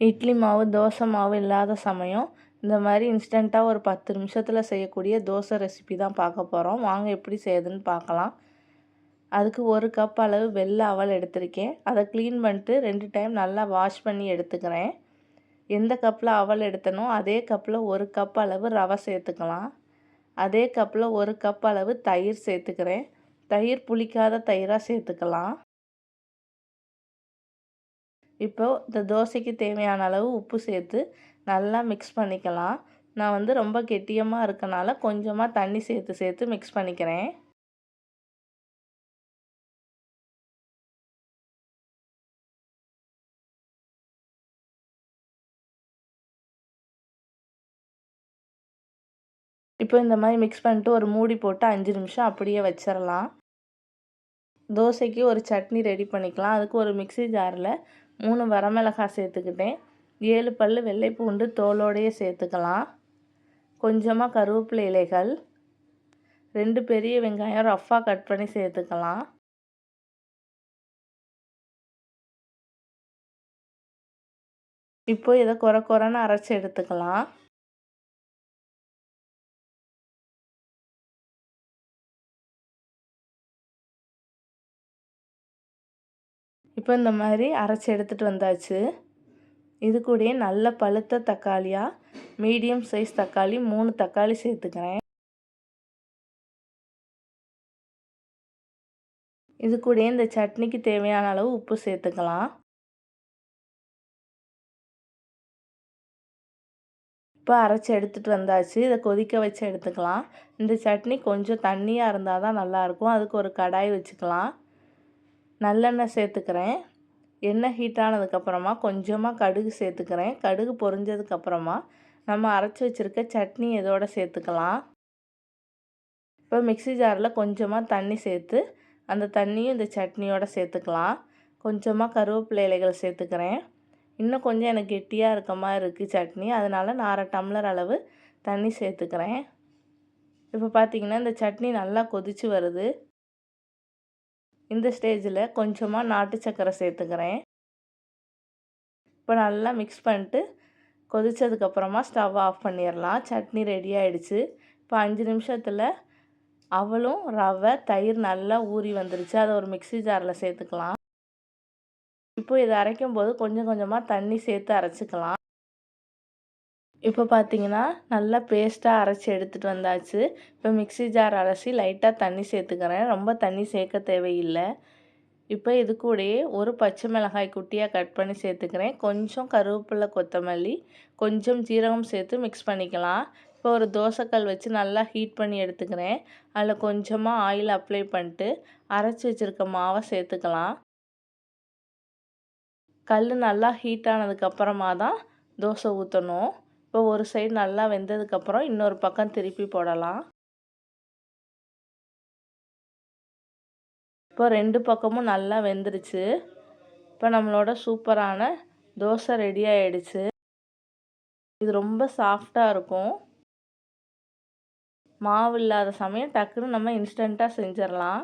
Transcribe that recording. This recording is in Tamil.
இட்லி மாவு தோசை மாவு இல்லாத சமயம் இந்த மாதிரி இன்ஸ்டண்ட்டாக ஒரு பத்து நிமிஷத்தில் செய்யக்கூடிய தோசை ரெசிபி தான் பார்க்க போகிறோம் வாங்க எப்படி செய்யுதுன்னு பார்க்கலாம். அதுக்கு ஒரு கப் அளவு வெள்ளை அவல் எடுத்திருக்கேன். அதை க்ளீன் பண்ணிட்டு ரெண்டு டைம் நல்லா வாஷ் பண்ணி எடுத்துக்கிறேன். எந்த கப்பில் அவல் எடுத்தனோ அதே கப்பில் ஒரு கப் அளவு ரவை சேர்த்துக்கலாம். அதே கப்பில் ஒரு கப் அளவு தயிர் சேர்த்துக்கிறேன். தயிர் புளிக்காத தயிராக சேர்த்துக்கலாம். இப்போது இந்த தோசைக்கு தேவையான அளவு உப்பு சேர்த்து நல்லா மிக்ஸ் பண்ணிக்கலாம். நான் வந்து ரொம்ப கெட்டியமாக இருக்கனால கொஞ்சமாக தண்ணி சேர்த்து சேர்த்து மிக்ஸ் பண்ணிக்கிறேன். இப்போ இந்த மாதிரி மிக்ஸ் பண்ணிட்டு ஒரு மூடி போட்டு அஞ்சு நிமிஷம் அப்படியே வச்சிடலாம் தோசைக்கு ஒரு சட்னி ரெடி பண்ணிக்கலாம். அதுக்கு ஒரு மிக்சி ஜாரில் மூணு வரமிளகாய் சேர்த்துக்கிட்டேன். ஏழு பல் வெள்ளை பூண்டு தோலோடையே சேர்த்துக்கலாம். கொஞ்சமாக கருவேப்பிலை இலைகள். ரெண்டு பெரிய வெங்காயம் ரஃப்பாக கட் பண்ணி சேர்த்துக்கலாம். இப்போ இதை குறை குறைன்னு அரைச்சி எடுத்துக்கலாம். இப்போ இந்த மாதிரி அரைச்சி எடுத்துகிட்டு வந்தாச்சு. இது கூடயே நல்ல பழுத்த தக்காளியாக மீடியம் சைஸ் தக்காளி மூணு தக்காளி சேர்த்துக்கிறேன். இது கூடயே இந்த சட்னிக்கு தேவையான அளவு உப்பு சேர்த்துக்கலாம். இப்போ அரைச்சி எடுத்துகிட்டு வந்தாச்சு. இதை கொதிக்க வச்சு எடுத்துக்கலாம். இந்த சட்னி கொஞ்சம் தண்ணியாக இருந்தால் தான் நல்லாயிருக்கும் அதுக்கு ஒரு கடாய் வச்சுக்கலாம். நல்லெண்ணெய் சேர்த்துக்கிறேன். எண்ணெய் ஹீட் ஆனதுக்கப்புறமா கொஞ்சமாக கடுகு சேர்த்துக்கிறேன். கடுகு பொரிஞ்சதுக்கப்புறமா நம்ம அரைச்சி வச்சுருக்க சட்னி இதோடு சேர்த்துக்கலாம். இப்போ மிக்சி ஜாரில் கொஞ்சமாக தண்ணி சேர்த்து அந்த தண்ணியும் இந்த சட்னியோடு சேர்த்துக்கலாம். கொஞ்சமாக கருவேப்பிலை இலைகள் சேர்த்துக்கிறேன். இன்னும் கொஞ்சம் எனக்கு கெட்டியாக இருக்க மாதிரி இருக்குது சட்னி. அதனால் நான் அரை டம்ளர் அளவு தண்ணி சேர்த்துக்கிறேன். இப்போ பார்த்திங்கன்னா இந்த சட்னி நல்லா கொதித்து வருது. இந்த ஸ்டேஜில் கொஞ்சமாக நாட்டு சர்க்கரை சேர்த்துக்கிறேன். இப்போ நல்லா மிக்ஸ் பண்ணிட்டு கொதித்ததுக்கப்புறமா ஸ்டவ் ஆஃப் பண்ணிடலாம் சட்னி ரெடி ஆகிடுச்சு இப்போ அஞ்சு நிமிஷத்தில் அவளும் ரவை தயிர் நல்லா ஊறி வந்துருச்சு. அதை ஒரு மிக்சி ஜாரில் சேர்த்துக்கலாம். இப்போ இதை அரைக்கும் போது கொஞ்சம் கொஞ்சமாக தண்ணி சேர்த்து அரைச்சிக்கலாம். இப்போ பார்த்தீங்கன்னா நல்லா பேஸ்ட்டாக அரைச்சி எடுத்துகிட்டு வந்தாச்சு. இப்போ மிக்சி ஜார் அரைச்சி லைட்டாக தண்ணி சேர்த்துக்கிறேன். ரொம்ப தண்ணி சேர்க்க தேவையில்லை. இப்போ இது கூடயே ஒரு பச்சை மிளகாய் குட்டியாக கட் பண்ணி சேர்த்துக்கிறேன். கொஞ்சம் கருவேப்பிலை கொத்தமல்லி கொஞ்சம் ஜீரகம் சேர்த்து மிக்ஸ் பண்ணிக்கலாம். இப்போ ஒரு தோசைக்கல் வச்சு நல்லா ஹீட் பண்ணி எடுத்துக்கிறேன். அதில் கொஞ்சமாக ஆயில் அப்ளை பண்ணிட்டு அரைச்சி வச்சுருக்க மாவை சேர்த்துக்கலாம். கல் நல்லா ஹீட் ஆனதுக்கப்புறமா தான் தோசை ஊற்றணும் இப்போ ஒரு சைடு நல்லா வெந்ததுக்கப்புறம் இன்னொரு பக்கம் திருப்பி போடலாம். இப்போ ரெண்டு பக்கமும் நல்லா வெந்துருச்சு. இப்போ நம்மளோட சூப்பரான தோசை ரெடி ஆகிடுச்சு இது ரொம்ப சாஃப்டாக இருக்கும். மாவு இல்லாத சமயம் டக்குன்னு நம்ம இன்ஸ்டண்ட்டாக செஞ்சிடலாம்